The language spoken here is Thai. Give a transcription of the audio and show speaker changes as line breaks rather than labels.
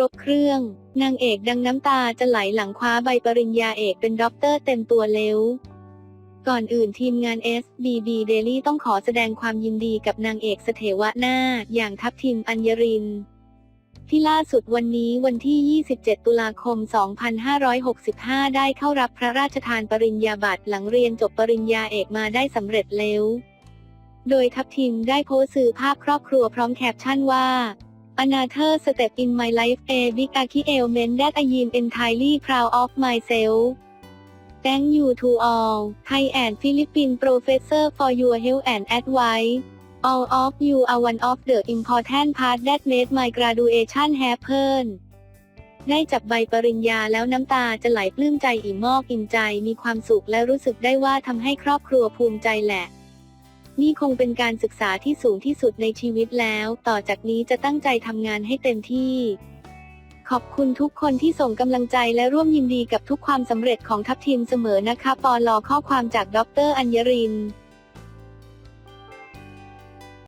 รบเครื่อง นางเอกดังน้ำตาจะไหลหลังคว้าใบปริญญาเอกเป็นด็อกเตอร์เต็มตัวเร็วก่อนอื่นทีมงาน SBB Daily ต้องขอแสดงความยินดีกับนางเอกสเถวะหน้า อย่างทัพทิมอัญญริน ที่ล่าสุดวันนี้วันที่ 27 ตุลาคม 2565 ได้เข้ารับพระราชทานปริญญาบัตรหลังเรียนจบปริญญาเอกมาได้สำเร็จเร็วโดยทัพทิมได้โพสต์สื่อภาพครอบครัวพร้อมแคปชั่นว่า อนาเธอร์สเต็ปอินไมล์ไลฟ์เอบิกอาคิเอลเมนแดตอยีมเอนทายลี่พราวออฟไมเซล Thank you to all Thai and Philippine professor for your help and advice. All of you are one of the important part that made my graduation happen. ได้จับใบปริญญาแล้วน้ำตาจะไหลปลื้มใจอิ่มมอกอิ่มใจมีความสุขและรู้สึกได้ว่าทำให้ครอบครัวภูมิใจแหละ นี่คงเป็นการศึกษาที่สูงที่สุดในชีวิตแล้ว ต่อจากนี้จะตั้งใจทำงานให้เต็มที่ ขอบคุณทุกคนที่ส่งกำลังใจและร่วมยินดีกับทุกความสำเร็จของทัพทีมเสมอนะคะ ปอลอข้อความจากดร อัญญรินทร์